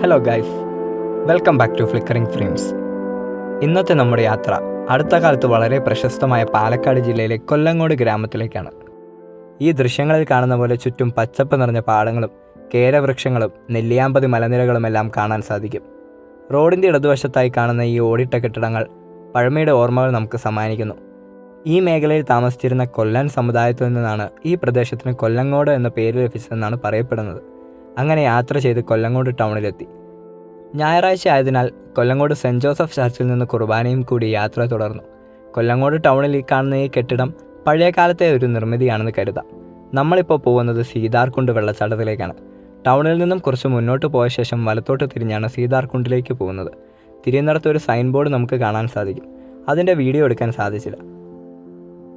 Hello guys welcome back to flickering frames ഇന്നത്തെ നമ്മുടെ യാത്ര അടുത്ത കാലത്ത് വളരെ പ്രശസ്തമായ പാലക്കാട് ജില്ലയിലെ കൊല്ലങ്ങോട് ഗ്രാമത്തിലേക്കാണ്. ഈ ദൃശ്യങ്ങളിൽ കാണുന്ന പോലെ ചുറ്റും പച്ചപ്പ് നിറഞ്ഞ പാടങ്ങളും കേരവൃക്ഷങ്ങളും നെല്ലിയാമ്പതി മലനിരകളുമെല്ലാം കാണാൻ സാധിക്കും. റോഡിന്റെ ഇടതുവശത്തായി കാണുന്ന ഈ ഓടിട്ട കെട്ടിടങ്ങൾ പഴമയുടെ ഓർമ്മകൾ നമുക്ക് സമ്മാനിക്കുന്നു. ഈ മേഖലയിൽ താമസിച്ചിരുന്ന കൊല്ലൻ സമുദായത്തിൽ നിന്നാണ് ഈ പ്രദേശത്തിന് കൊല്ലങ്ങോട് എന്ന പേര് ലഭിച്ചതെന്നാണ് പറയപ്പെടുന്നത്. അങ്ങനെ യാത്ര ചെയ്ത് കൊല്ലങ്ങോട് ടൗണിലെത്തി. ഞായറാഴ്ച ആയതിനാൽ കൊല്ലങ്ങോട് സെന്റ് ജോസഫ് ചർച്ചിൽ നിന്ന് കുർബാനയും കൂടി യാത്ര തുടർന്നു. കൊല്ലങ്ങോട് ടൗണിൽ ഈ കാണുന്ന ഈ കെട്ടിടം പഴയ കാലത്തെ ഒരു നിർമ്മിതിയാണെന്ന് കരുതാം. നമ്മളിപ്പോൾ പോകുന്നത് സീതാർകുണ്ട് വെള്ളച്ചാട്ടത്തിലേക്കാണ്. ടൗണിൽ നിന്നും കുറച്ച് മുന്നോട്ട് പോയ ശേഷം വലത്തോട്ട് തിരിഞ്ഞാണ് സീതാർകുണ്ടിലേക്ക് പോകുന്നത്. തിരിയുന്നിടത്ത് ഒരു സൈൻ ബോർഡ് നമുക്ക് കാണാൻ സാധിക്കും. അതിന്റെ വീഡിയോ എടുക്കാൻ സാധിച്ചില്ല.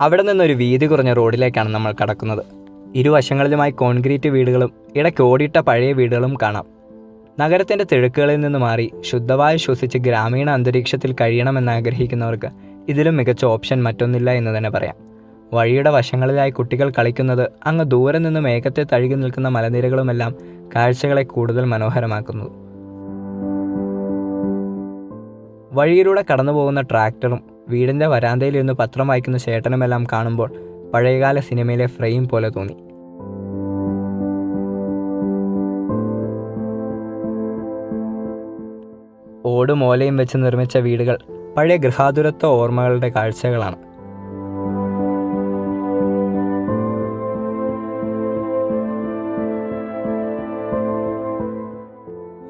അവിടെ നിന്നൊരു വീതി കുറഞ്ഞ റോഡിലേക്കാണ് നമ്മൾ കടക്കുന്നത്. ഇരുവശങ്ങളിലുമായി കോൺക്രീറ്റ് വീടുകളും ഇടയ്ക്ക് ഓടിയിട്ട പഴയ വീടുകളും കാണാം. നഗരത്തിന്റെ തിരക്കുകളിൽ നിന്ന് മാറി ശുദ്ധവായു ശ്വസിച്ച് ഗ്രാമീണ അന്തരീക്ഷത്തിൽ കഴിയണമെന്ന് ആഗ്രഹിക്കുന്നവർക്ക് ഇതിലും മികച്ച ഓപ്ഷൻ മറ്റൊന്നില്ല എന്ന് തന്നെ പറയാം. വഴിയുടെ വശങ്ങളിലായി കുട്ടികൾ കളിക്കുന്നത് അങ്ങ് ദൂരെ നിന്ന് മേഘത്തെ തഴുകി നിൽക്കുന്ന മലനിരകളുമെല്ലാം കാഴ്ചകളെ കൂടുതൽ മനോഹരമാക്കുന്നു. വഴിയിലൂടെ കടന്നു പോകുന്ന ട്രാക്ടറും വീടിന്റെ വരാന്തയിൽ ഇരുന്ന് പത്രം വായിക്കുന്ന ചേട്ടനുമെല്ലാം കാണുമ്പോൾ പഴയകാല സിനിമയിലെ ഫ്രെയിം പോലെ തോന്നി. ഓടും ഓലയും വെച്ച് നിർമ്മിച്ച വീടുകൾ പഴയ ഗൃഹാതുരത്വ ഓർമ്മകളുടെ കാഴ്ചകളാണ്.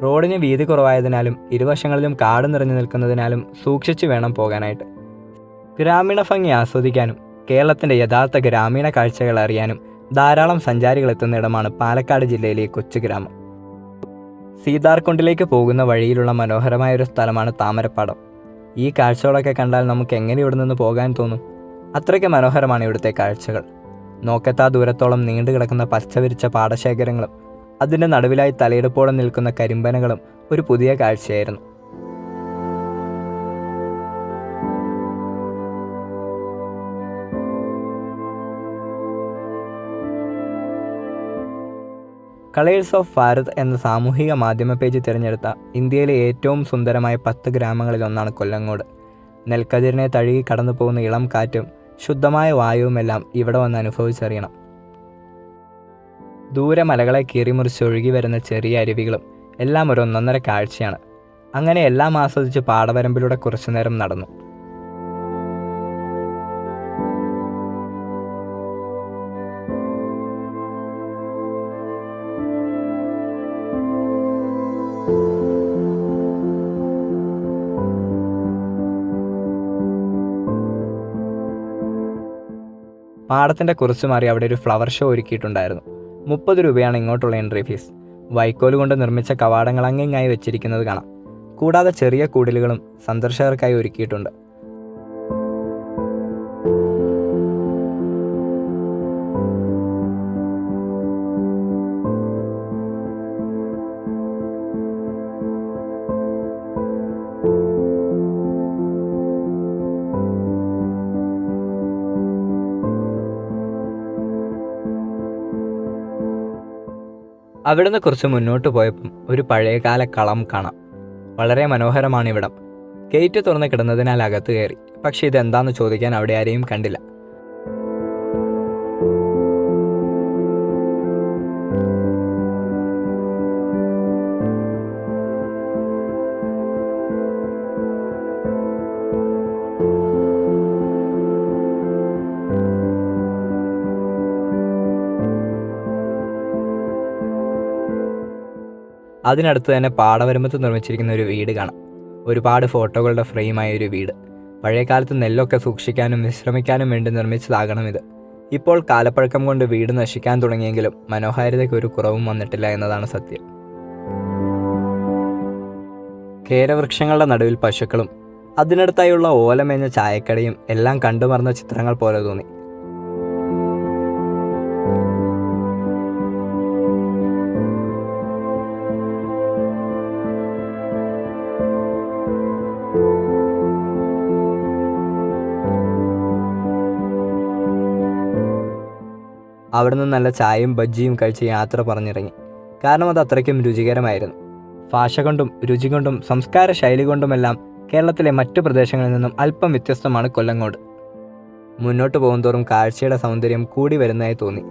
റോഡിന് വീതി കുറവായതിനാലും ഇരുവശങ്ങളിലും കാട് നിറഞ്ഞു നിൽക്കുന്നതിനാലും സൂക്ഷിച്ചു വേണം പോകാനായിട്ട്. ഗ്രാമീണ ഭംഗി ആസ്വദിക്കാനും. കേരളത്തിന്റെ യഥാർത്ഥ ഗ്രാമീണ കാഴ്ചകൾ അറിയാനും ധാരാളം സഞ്ചാരികൾ എത്തുന്ന ഇടമാണ് പാലക്കാട് ജില്ലയിലെ കൊച്ചു ഗ്രാമം. സീതാർകുണ്ടിലേക്ക് പോകുന്ന വഴിയിലുള്ള മനോഹരമായ ഒരു സ്ഥലമാണ് താമരപ്പാടം. ഈ കാഴ്ചകളൊക്കെ കണ്ടാൽ നമുക്ക് എങ്ങനെ ഇവിടെ നിന്ന് പോകാൻ തോന്നും? അത്രയ്ക്ക് മനോഹരമാണ് ഇവിടുത്തെ കാഴ്ചകൾ. നോക്കത്താ ദൂരത്തോളം നീണ്ടു കിടക്കുന്ന പച്ചവിരിച്ച പാടശേഖരങ്ങളും അതിന്റെ നടുവിലായി തലയെടുപ്പോടെ നിൽക്കുന്ന കരിമ്പനകളും ഒരു പുതിയ കാഴ്ചയായിരുന്നു. കളേഴ്സ് ഓഫ് ഭാരത് എന്ന സാമൂഹിക മാധ്യമ പേജ് തിരഞ്ഞെടുത്ത ഇന്ത്യയിലെ ഏറ്റവും സുന്ദരമായ പത്ത് ഗ്രാമങ്ങളിലൊന്നാണ് കൊല്ലങ്ങോട്. നെൽക്കതിരിനെ തഴുകി കടന്നു പോകുന്ന ഇളം കാറ്റും ശുദ്ധമായ വായുവുമെല്ലാം ഇവിടെ വന്ന് അനുഭവിച്ചറിയണം. ദൂരെ മലകളെ കീറിമുറിച്ച് ഒഴുകി വരുന്ന ചെറിയ അരുവികളും എല്ലാം ഒരു ഒന്നൊന്നര കാഴ്ചയാണ്. അങ്ങനെ എല്ലാം ആസ്വദിച്ച് പാടവരമ്പിലൂടെ കുറച്ചു നേരം നടന്നു. പാടത്തിന്റെ കുറച്ച് മാറി അവിടെ ഒരു ഫ്ലവർ ഷോ ഒരുക്കിയിട്ടുണ്ടായിരുന്നു. മുപ്പത് രൂപയാണ് ഇങ്ങോട്ടുള്ള എൻട്രി ഫീസ്. വൈക്കോൽ കൊണ്ട് നിർമ്മിച്ച കവാടങ്ങൾ അങ്ങിങ്ങായി വെച്ചിരിക്കുന്നത് കാണാം. കൂടാതെ ചെറിയ കൂടലുകളും സന്ദർശകർക്കായി ഒരുക്കിയിട്ടുണ്ട്. അവിടുന്ന് കുറച്ച് മുന്നോട്ട് പോയപ്പം ഒരു പഴയകാല കളം കാണാം. വളരെ മനോഹരമാണ് ഇവിടം ഗേറ്റ് തുറന്ന് കിടന്നതിനാൽ അകത്ത് കയറി. പക്ഷെ ഇതെന്താന്ന് ചോദിക്കാൻ അവിടെ ആരെയും കണ്ടില്ല. അതിനടുത്ത് തന്നെ പാടവരമ്പത്ത് നിർമ്മിച്ചിരിക്കുന്ന ഒരു വീട് കാണാം. ഒരുപാട് ഫോട്ടോകളുടെ ഫ്രെയിമായ ഒരു വീട്. പഴയകാലത്ത് നെല്ലൊക്കെ സൂക്ഷിക്കാനും വിശ്രമിക്കാനും വേണ്ടി നിർമ്മിച്ചതാകണം ഇത്. ഇപ്പോൾ കാലപ്പഴക്കം കൊണ്ട് വീട് നശിക്കാൻ തുടങ്ങിയെങ്കിലും മനോഹാരിതയ്ക്ക് ഒരു കുറവും വന്നിട്ടില്ല എന്നതാണ് സത്യം. കേരവൃക്ഷങ്ങളുടെ നടുവിൽ പശുക്കളും അതിനടുത്തായുള്ള ഓലമേഞ്ഞ ചായക്കടയും എല്ലാം കണ്ടുമറന്ന ചിത്രങ്ങൾ പോലെ തോന്നി. അവിടെ നിന്ന് നല്ല ചായയും ബജ്ജിയും കഴിച്ച് യാത്ര പറഞ്ഞിറങ്ങി. കാരണം അത് അത്രയ്ക്കും രുചികരമായിരുന്നു. ഭാഷ കൊണ്ടും രുചി കൊണ്ടും സംസ്കാര ശൈലി കൊണ്ടുമെല്ലാം കേരളത്തിലെ മറ്റു പ്രദേശങ്ങളിൽ നിന്നും അല്പം വ്യത്യസ്തമാണ് കൊല്ലങ്ങോട്. മുന്നോട്ട് പോകുന്തോറും കാഴ്ചയുടെ സൗന്ദര്യം കൂടി വരുന്നതായി തോന്നി.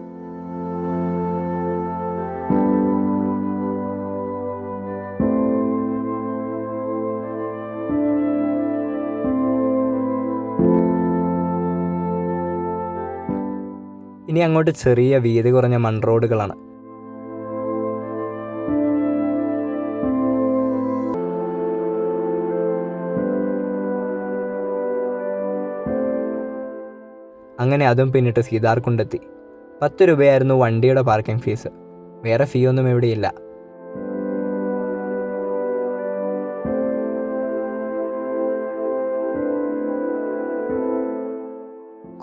ഇനി അങ്ങോട്ട് ചെറിയ വീതി കുറഞ്ഞ മൺറോഡുകളാണ് അങ്ങനെ അതും പിന്നിട്ട് സീതാർക്കുണ്ടെത്തി പത്ത് രൂപയായിരുന്നു വണ്ടിയുടെ പാർക്കിംഗ് ഫീസ് വേറെ ഫീ ഒന്നും ഇവിടെയില്ല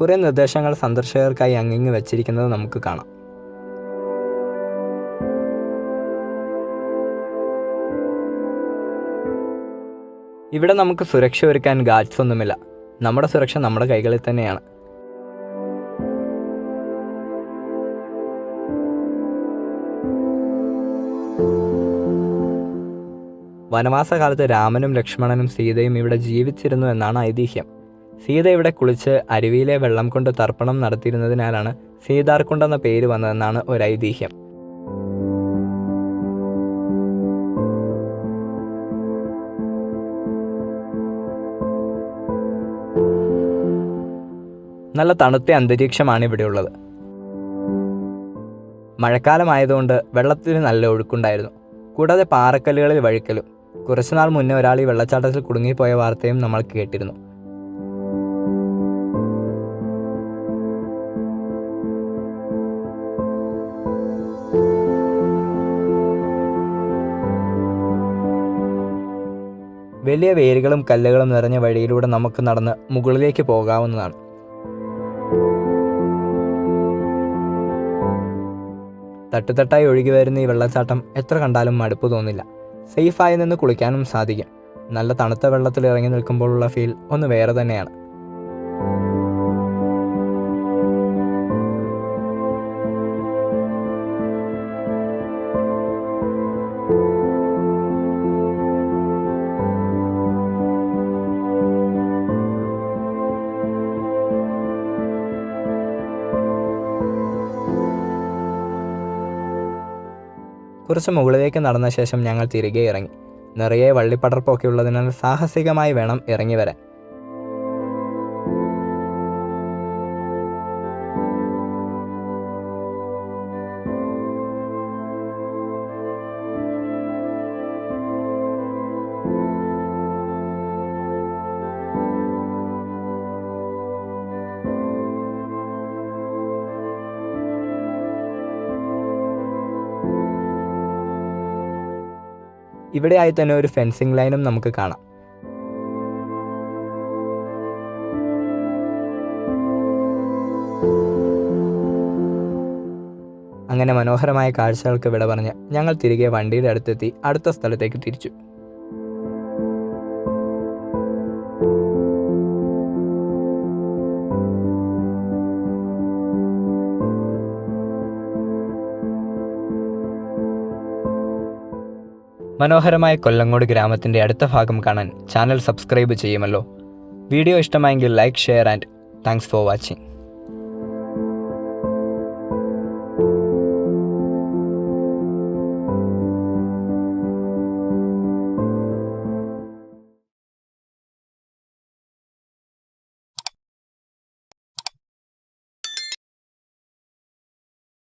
കുറേ നിർദ്ദേശങ്ങൾ സന്ദർശകർക്കായി അങ്ങിങ്ങ് വെച്ചിരിക്കുന്നത് നമുക്ക് കാണാം. ഇവിടെ നമുക്ക് സുരക്ഷ ഒരുക്കാൻ ഗാർഡ്സ് ഒന്നുമില്ല. നമ്മുടെ സുരക്ഷ നമ്മുടെ കൈകളിൽ തന്നെയാണ്. വനവാസകാലത്ത് രാമനും ലക്ഷ്മണനും സീതയും ഇവിടെ ജീവിച്ചിരുന്നു എന്നാണ് ഐതിഹ്യം. സീത ഇവിടെ കുളിച്ച് അരുവിയിലെ വെള്ളം കൊണ്ട് തർപ്പണം നടത്തിയിരുന്നതിനാലാണ് സീതാർകുണ്ടെന്ന പേര് വന്നതെന്നാണ് ഒരു ഐതിഹ്യം നല്ല തണുത്ത അന്തരീക്ഷമാണ് ഇവിടെയുള്ളത് മഴക്കാലമായതുകൊണ്ട് വെള്ളത്തിന് നല്ല ഒഴുക്കുണ്ടായിരുന്നു. കൂടാതെ പാറക്കല്ലുകളിൽ വഴുക്കലും. കുറച്ചുനാൾ മുന്നേ ഒരാൾ ഈ വെള്ളച്ചാട്ടത്തിൽ കുടുങ്ങിപ്പോയ വാർത്തയും നമ്മൾ കേട്ടിരുന്നു. വലിയ വേരുകളും കല്ലുകളും നിറഞ്ഞ വഴിയിലൂടെ നമുക്ക് നടന്ന് മുകളിലേക്ക് പോകാവുന്നതാണ്. തട്ടുതട്ടായി ഒഴുകി വരുന്ന ഈ വെള്ളച്ചാട്ടം എത്ര കണ്ടാലും മടുപ്പ് തോന്നില്ല. സേഫായി നിന്ന് കുളിക്കാനും സാധിക്കും. നല്ല തണുത്ത വെള്ളത്തിൽ ഇറങ്ങി നിൽക്കുമ്പോഴുള്ള ഫീൽ ഒന്ന് വേറെ തന്നെയാണ്. കുറച്ച് മുകളിലേക്ക് നടന്ന ശേഷം ഞങ്ങൾ തിരികെ ഇറങ്ങി. നിറയെ വള്ളിപ്പടർപ്പൊക്കെ ഉള്ളതിനാൽ സാഹസികമായി വേണം ഇറങ്ങി വരാൻ. ഇവിടെയായി തന്നെ ഒരു ഫെൻസിംഗ് ലൈനും നമുക്ക് കാണാം. അങ്ങനെ മനോഹരമായ കാഴ്ചകൾക്ക് വിട പറഞ്ഞ് ഞങ്ങൾ തിരികെ വണ്ടിയുടെ അടുത്തെത്തി അടുത്ത സ്ഥലത്തേക്ക് തിരിച്ചു. മനോഹരമായ കൊല്ലങ്ങോട് ഗ്രാമത്തിന്റെ അടുത്ത ഭാഗം കാണാൻ ചാനൽ സബ്സ്ക്രൈബ് ചെയ്യുമല്ലോ. വീഡിയോ ഇഷ്ടമായെങ്കിൽ like share and thanks for watching.